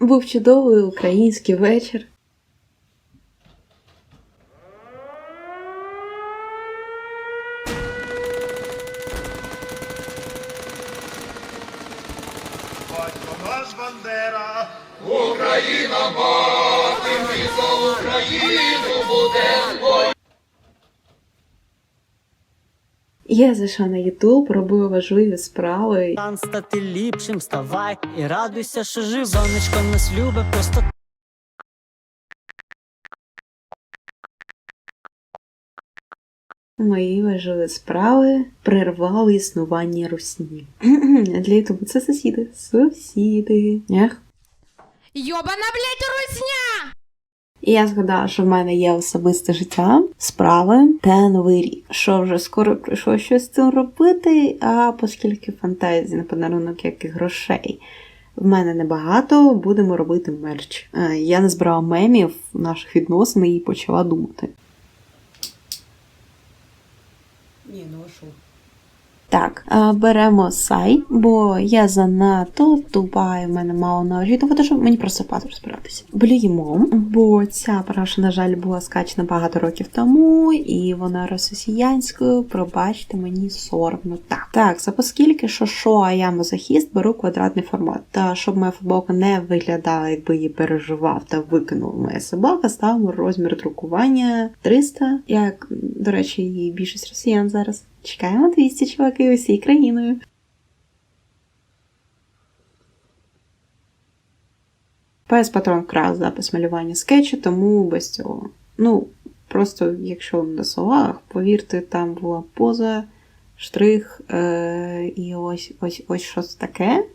Був чудовий український вечір. Батько наш Бандера, Я зайшла на Ютуб, робила важливі справи. Шанс стати ліпшим, вставай і радуйся, що жив. живонечко нас любить просто Мої важливі справи прервали існування русні. Для Ютубу це сусіди. Сусіди. Ех. Йобана, блядь, русня! І я згадала, що в мене є особисте життя, справи та новий рік. Що вже скоро прийшло щось з цим робити, а оскільки фантазії на подарунок, як і грошей. В мене небагато, будемо робити мерч. Е, Я не збирала мемів наших відносин і почала думати. Ні, ну а що? Так, беремо сай, бо я занадто тупа, і в мене мало навички, тому що мені просто пад розбиратися. Блюємо, бо ця параша, на жаль, була скачена багато років тому, і вона росіянською, пробачте, мені соромно. Так, так, за оскільки що шо, а я мазохіст, беру квадратний формат. Та щоб моя футболка не виглядала, якби її переживав та викинув моя собака, ставимо розмір друкування 300, як, до речі, і більшість росіян зараз. Чекаємо 200 чуваки усією країною. PS патрон крас запис малювання скетчу, тому без цього. Ну, просто, якщо на словах, повірте, там була поза, штрих е- і ось ось ось щось таке.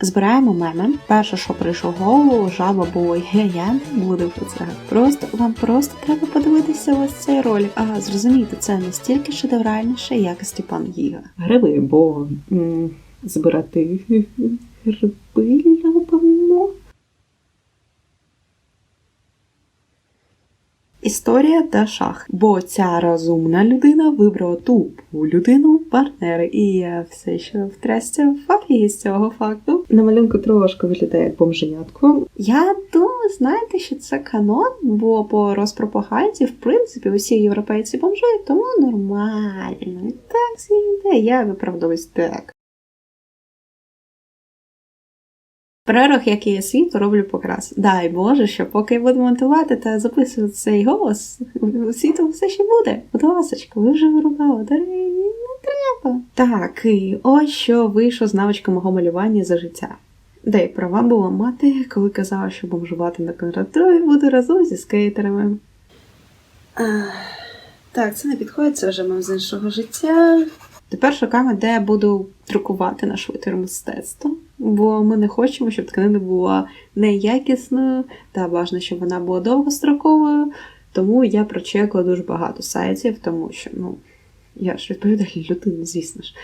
Збираємо меми. Перше, що прийшло в голову, жаба було я, я не буду про це. Просто вам просто треба подивитися ось цей ролик. А зрозуміти, це настільки шедевральніше, як Степан Гіга. Гриби, бо м, збирати гриби любимо. Історія та шах. Бо ця розумна людина вибрала тупу людину партнери, і я все ще втрясся в фафі з цього факту. На малюнку трошки виглядає як бомженятко. Я думаю, знаєте, що це канон, бо по розпропаганді, в принципі, усі європейці бомжують, тому нормально. І так всі йде, я виправдовуюсь так. Перерах, як і є світ, роблю покрас. Дай Боже, що поки я буду монтувати та записувати цей голос, світу все ще буде. Будь ласочка, ви вже вирубали. Так, і ось що вийшло з навички мого малювання за життя. Де й права була мати, коли казала, що бомжувати на контрактові буду разом зі скейтерами. Ах, Так, це не підходить, це вже мав з іншого життя. Тепер шукаємо, де я буду друкувати наш витвір мистецтва, бо ми не хочемо, щоб тканина була неякісною та бажано, щоб вона була довгостроковою. Тому я прочекала дуже багато сайтів, тому що ну я ж відповідальна людина, звісно ж.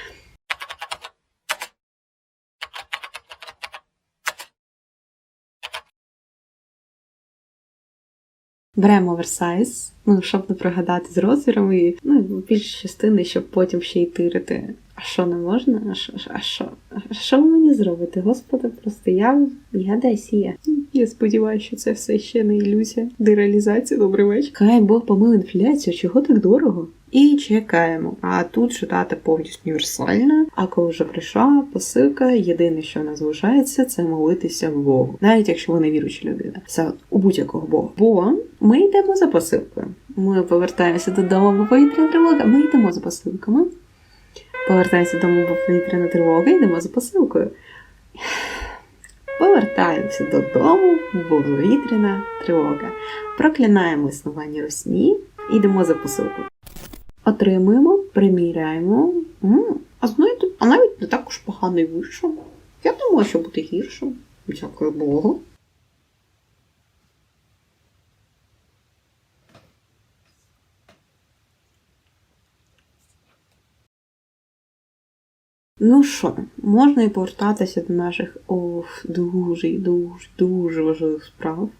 Беремо оверсайз, ну, щоб не прогадати з розмірами, і ну, більш частини, щоб потім ще й тирити. А що не можна? А що? А що? А що ви мені зробите? Господи, просто я, я десь є. Я сподіваюся, що це все ще не ілюзія. Дереалізація, добрий вечір. Хай Бог помил інфляцію, чого так дорого? І чекаємо. А тут читати повністю універсально. А коли вже прийшла посилка, єдине, що нас залишається, це молитися Богу. Навіть якщо ви не віруюча людина. Це у будь-якого Бога. Бо ми йдемо за посилкою. Ми повертаємося додому, бо повітряна тривога. Ми йдемо за посилками. Повертаємося додому, бо повітряна тривога, йдемо за посилкою. Повертаємося додому, бо вітряна тривога. Проклинаємо існування русні, йдемо за посилку. Отримуємо, приміряємо. М, А знаєте, а навіть не так уж поганий вийшов. Я думала, що буде гіршим. Дякую Богу. Ну що, можна і повертатися до наших ох, дуже, дуже, дуже важливих справ.